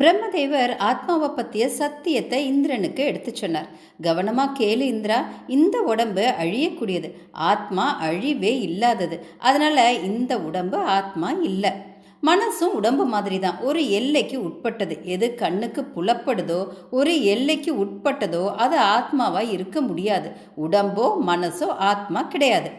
பிரம்மதேவர் ஆத்மாவை பற்றிய சத்தியத்தை இந்திரனுக்கு எடுத்து சொன்னார். கவனமாக கேளு இந்திரா இந்த உடம்பு அழியக்கூடியது. ஆத்மா அழிவே இல்லாதது. அதனால் இந்த உடம்பு ஆத்மா இல்லை. மனசும் உடம்பு மாதிரி தான் ஒரு எல்லைக்கு உட்பட்டது. எது கண்ணுக்கு புலப்படுதோ ஒரு எல்லைக்கு உட்பட்டதோ அது ஆத்மாவாக இருக்க முடியாது. உடம்போ மனசோ ஆத்மா கிடையாது.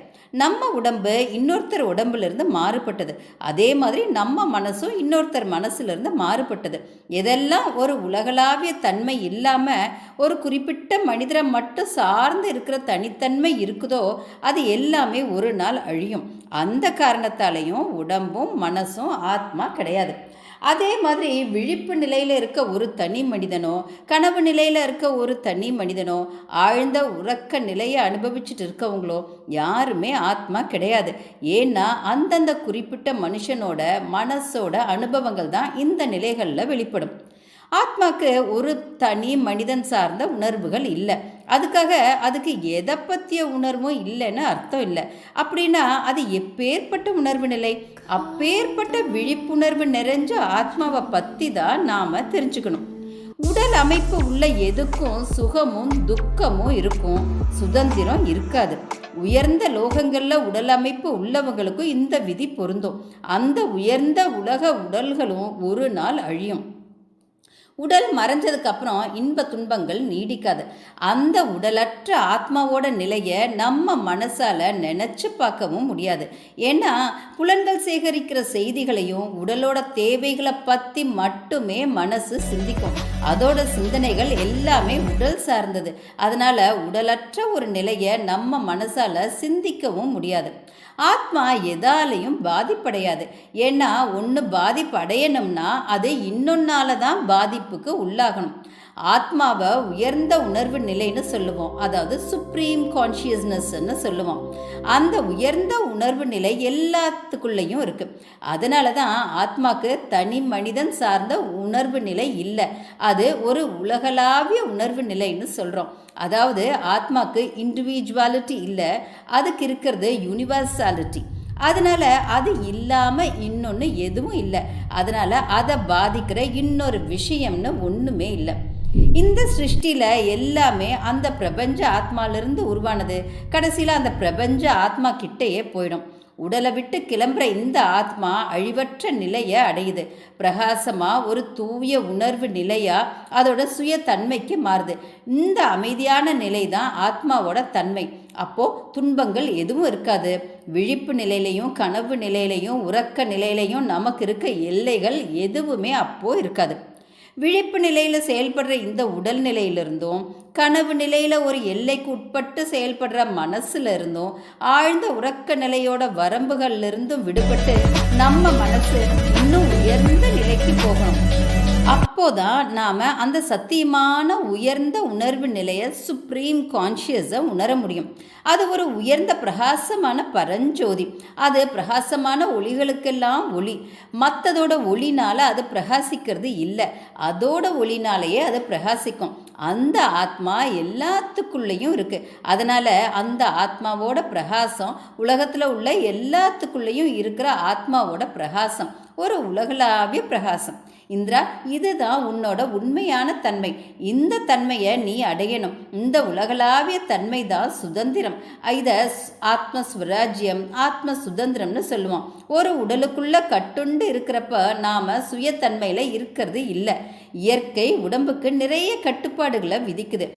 நம்ம உடம்பு இன்னொருத்தர் உடம்புலேருந்து மாறுபட்டது. அதே மாதிரி நம்ம மனசும் இன்னொருத்தர் மனசுலேருந்து மாறுபட்டது. எதெல்லாம் ஒரு உலகளாவிய தன்மை இல்லாமல் ஒரு குறிப்பிட்ட மனிதரை மட்டும் சார்ந்து இருக்கிற தனித்தன்மை இருக்குதோ அது எல்லாமே ஒரு நாள் அழியும். அந்த காரணத்தாலையும் உடம்பும் மனசும் ஆத்மா கிடையாது. அதே மாதிரி விழிப்பு நிலையில் இருக்க ஒரு தனி மனிதனோ கனவு நிலையில் இருக்க ஒரு தனி மனிதனோ ஆழ்ந்த உறக்க நிலையை அனுபவிச்சுட்டு இருக்கவங்களோ யாருமே ஆத்மா கிடையாது. ஏன்னா அந்தந்த குறிப்பிட்ட மனுஷனோட மனசோட அனுபவங்கள் தான் இந்த நிலைகளில் வெளிப்படும். ஆத்மாக்கு ஒரு தனி மனிதன் சார்ந்த உணர்வுகள் இல்லை. அதுக்காக அதுக்கு எதை பற்றிய உணர்வும் இல்லைன்னு அர்த்தம் இல்லை. அப்படின்னா அது எப்பேற்பட்ட உணர்வு நிலை? அப்பேற்பட்ட விழிப்புணர்வு நிறைஞ்ச ஆத்மாவை பற்றி தான் நாம் தெரிஞ்சுக்கணும். உடல் அமைப்பு உள்ள எதுக்கும் சுகமும் துக்கமும் இருக்கும். சுதந்திரம் இருக்காது. உயர்ந்த லோகங்களில் உடல் அமைப்பு உள்ளவங்களுக்கும் இந்த விதி பொருந்தும். அந்த உயர்ந்த உலக உடல்களும் ஒரு நாள் அழியும். உடல் மறைஞ்சதுக்கு அப்புறம் இன்ப துன்பங்கள் நீடிக்காது. அந்த உடலற்ற ஆத்மாவோட நிலையை நம்ம மனசால நினைச்சு பார்க்கவும் முடியாது. ஏன்னா புலன்கள் சேகரிக்கிற செய்திகளையும் உடலோட தேவைகளை பற்றி மட்டுமே மனசு சிந்திக்கும். அதோட சிந்தனைகள் எல்லாமே உடல் சார்ந்தது. அதனால உடலற்ற ஒரு நிலையை நம்ம மனசால சிந்திக்கவும் முடியாது. ஆத்மா எதாலையும் பாதிப்படையாது. ஏன்னா ஒன்று பாதிப்படையணும்னா அது இன்னொன்னால தான் பாதிப்புக்கு உள்ளாகணும். ஆத்மாவை உயர்ந்த உணர்வு நிலைன்னு சொல்லுவோம். அதாவது சுப்ரீம் கான்ஷியஸ்னஸ்ன்னு சொல்லுவோம். அந்த உயர்ந்த உணர்வு நிலை எல்லாத்துக்குள்ளேயும் இருக்குது அதனால தான் ஆத்மாக்கு தனி மனிதன் சார்ந்த உணர்வு நிலை இல்லை. அது ஒரு உலகளாவிய உணர்வு நிலைன்னு சொல்கிறோம் அதாவது ஆத்மாக்கு இண்டிவிஜுவாலிட்டி இல்லை. அதுக்கு இருக்கிறது யூனிவர்சாலிட்டி அதனால் அது இல்லாமல் இன்னொன்று எதுவும் இல்லை. அதனால் அதை பாதிக்கிற இன்னொரு விஷயம்னு ஒன்றுமே இல்லை. இந்த சிருஷ்டியில் எல்லாமே அந்த பிரபஞ்ச ஆத்மாலிருந்து உருவானது. கடைசியில் அந்த பிரபஞ்ச ஆத்மா கிட்டேயே போயிடும். உடலை விட்டு கிளம்புற இந்த ஆத்மா அழிவற்ற நிலையை அடையுது. பிரகாசமாக ஒரு தூய உணர்வு நிலையாக அதோட சுய தன்மைக்கு மாறுது. இந்த அமைதியான நிலை தான் ஆத்மாவோட தன்மை. அப்போது துன்பங்கள் எதுவும் இருக்காது. விழிப்பு நிலையிலையும் கனவு நிலையிலையும் உறக்க நிலையிலையும் நமக்கு இருக்க எல்லைகள் எதுவுமே அப்போது இருக்காது. விழிப்பு நிலையில் செயல்படுற இந்த உடல் நிலையிலிருந்தும் கனவு நிலையில் ஒரு எல்லைக்கு உட்பட்டு செயல்படுற மனசுல இருந்தும் ஆழ்ந்த உறக்க நிலையோட வரம்புகள்ல இருந்தும் விடுபட்டு நம்ம மனசு இன்னும் உயர்ந்த நிலைக்கு போகணும். அப்போதான் நாம் அந்த சத்தியமான உயர்ந்த உணர்வு நிலையை சுப்ரீம் கான்ஷியஸை உணர முடியும். அது ஒரு உயர்ந்த பிரகாசமான பரஞ்சோதி. அது பிரகாசமான ஒளிகளுக்கெல்லாம் ஒளி. மற்றதோட ஒளினால் அது பிரகாசிக்கிறது இல்லை. அதோட ஒளினாலேயே அது பிரகாசிக்கும். அந்த ஆத்மா எல்லாத்துக்குள்ளேயும் இருக்கு. அதனால அந்த ஆத்மாவோட பிரகாசம் உலகத்தில் உள்ள எல்லாத்துக்குள்ளேயும் இருக்கிற ஆத்மாவோட பிரகாசம். ஒரு உலகளாவிய பிரகாசம். இந்திரா இதுதான் உன்னோட உண்மையான தன்மை. இந்த தன்மையை நீ அடையணும். இந்த உலகளாவிய தன்மை தான் சுதந்திரம். இதை ஆத்ம ஸ்வராஜ்யம் ஆத்ம சுதந்திரம்னு சொல்லுவோம். ஒரு உடலுக்குள்ள கட்டுண்டு இருக்கிறப்ப நாம சுயத்தன்மையில் இருக்கிறது இல்லை. இயற்கை உடம்புக்கு நிறைய கட்டுப்பாடுகளை விதிக்குது.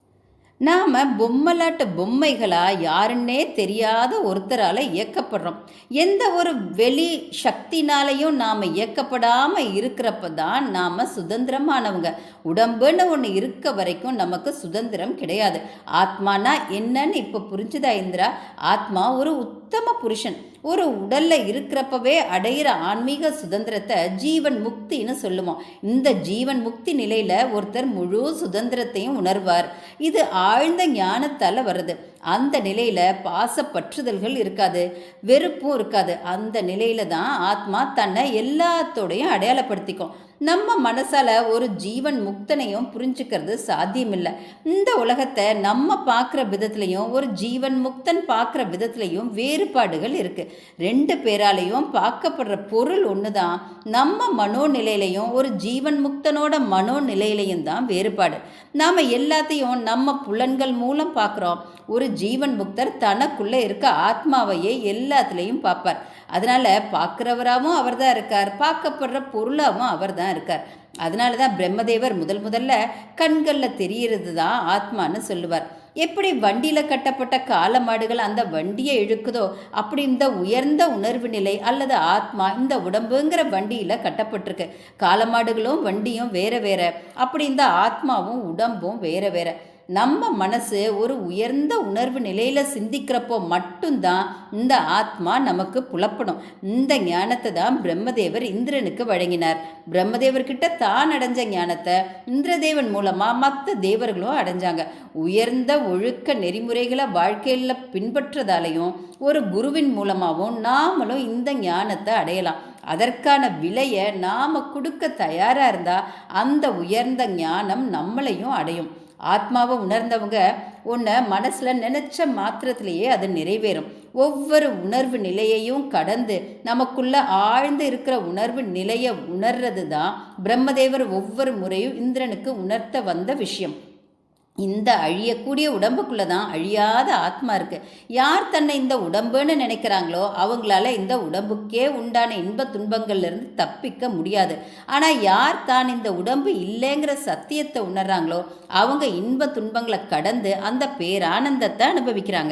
நாம் பொம்மலாட்ட பொம்மைகளாக யாருன்னே தெரியாத ஒருத்தரால் இயக்கப்படுறோம். எந்த ஒரு வெளி சக்தினாலையும் நாம் இயக்கப்படாமல் இருக்கிறப்ப தான் நாம் சுதந்திரமானவங்க. உடம்புன்னு ஒன்று இருக்க வரைக்கும் நமக்கு சுதந்திரம் கிடையாது. ஆத்மானா என்னன்னு இப்போ புரிஞ்சுதா இந்திரா? ஆத்மா ஒரு உத்தம புருஷன். ஒரு உடலில் இருக்கிறப்பவே அடையிற ஆன்மீக சுதந்திரத்தை ஜீவன் முக்தின்னு சொல்லுவோம் இந்த ஜீவன் முக்தி நிலையில் ஒருத்தர் முழு சுதந்திரத்தையும் உணர்வார். இது ஆழ்ந்த ஞானத்தால் வருது. அந்த நிலையில் பாசப்பற்றுதல்கள் இருக்காது. வெறுப்பும் இருக்காது. அந்த நிலையில தான் ஆத்மா தன்னை எல்லாத்தோடையும் அடையாளப்படுத்திக்கும். நம்ம மனசால் ஒரு ஜீவன் முக்தனையும் புரிஞ்சுக்கிறது சாத்தியமில்லை. இந்த உலகத்தை நம்ம பார்க்குற விதத்துலையும் ஒரு ஜீவன் முக்தன் பார்க்குற விதத்துலையும் வேறுபாடுகள் இருக்குது ரெண்டு பேராலையும் பார்க்கப்படுற பொருள் ஒன்று தான் நம்ம மனோநிலையிலையும் ஒரு ஜீவன் முக்தனோட மனோநிலையிலையும் தான் வேறுபாடு. நாம் எல்லாத்தையும் நம்ம புலன்கள் மூலம் பார்க்குறோம். ஒரு ஜீவன் முக்தர் தனக்குள்ளே இருக்க ஆத்மாவையே எல்லாத்துலேயும் பார்ப்பார். அதனால் பார்க்குறவராகவும் அவர் தான் இருக்கார் பார்க்கப்படுற பொருளாகவும் அவர் தான் இருக்கார். அதனால தான் பிரம்மதேவர் முதல் முதல்ல கண்களில் தெரிகிறது தான் ஆத்மான்னு சொல்லுவார். எப்படி வண்டியில் கட்டப்பட்ட காளை மாடுகள் அந்த வண்டியை இழுக்குதோ அப்படி இந்த உயர்ந்த உணர்வு நிலை அல்லது ஆத்மா இந்த உடம்புங்கிற வண்டியில் கட்டப்பட்டிருக்கு. காளமாடுகளும் வண்டியும் வேற வேற. அப்படி இந்த ஆத்மாவும் உடம்பும் வேற வேற. நம்ம மனசு ஒரு உயர்ந்த உணர்வு நிலையில் சிந்திக்கிறப்போ மட்டும்தான் இந்த ஆத்மா நமக்கு புலப்படும். இந்த ஞானத்தை தான் பிரம்மதேவர் இந்திரனுக்கு வழங்கினார். பிரம்மதேவர்கிட்ட தான் அடைஞ்ச ஞானத்தை இந்திரதேவன் மூலமாக மற்ற தேவர்களும் அடைஞ்சாங்க. உயர்ந்த ஒழுக்க நெறிமுறைகளை வாழ்க்கையில் பின்பற்றதாலையும் ஒரு குருவின் மூலமாகவும் நாமளும் இந்த ஞானத்தை அடையலாம். அதற்கான விலையை நாம் கொடுக்க தயாராக இருந்தால் அந்த உயர்ந்த ஞானம் நம்மளையும் அடையும். ஆத்மாவை உணர்ந்தவங்க உன்னை மனசில் நினச்ச மாத்திரத்திலேயே அது நிறைவேறும். ஒவ்வொரு உணர்வு நிலையையும் கடந்து நமக்குள்ள ஆழ்ந்து இருக்கிற உணர்வு நிலையை உணர்றது தான் பிரம்மதேவர் ஒவ்வொரு முறையும் இந்திரனுக்கு உணர்த்த வந்த விஷயம். இந்த அழியக்கூடிய உடம்புக்குள்ளே தான் அழியாத ஆத்மா இருக்குது யார் தன்னை இந்த உடம்புன்னு நினைக்கிறாங்களோ அவங்களால இந்த உடம்புக்கே உண்டான இன்ப துன்பங்கள்லேருந்து தப்பிக்க முடியாது. ஆனால் யார் தான் இந்த உடம்பு இல்லைங்கிற சத்தியத்தை உணர்றாங்களோ அவங்க இன்ப துன்பங்களை கடந்து அந்த பேரானந்தத்தை அனுபவிக்கிறாங்க.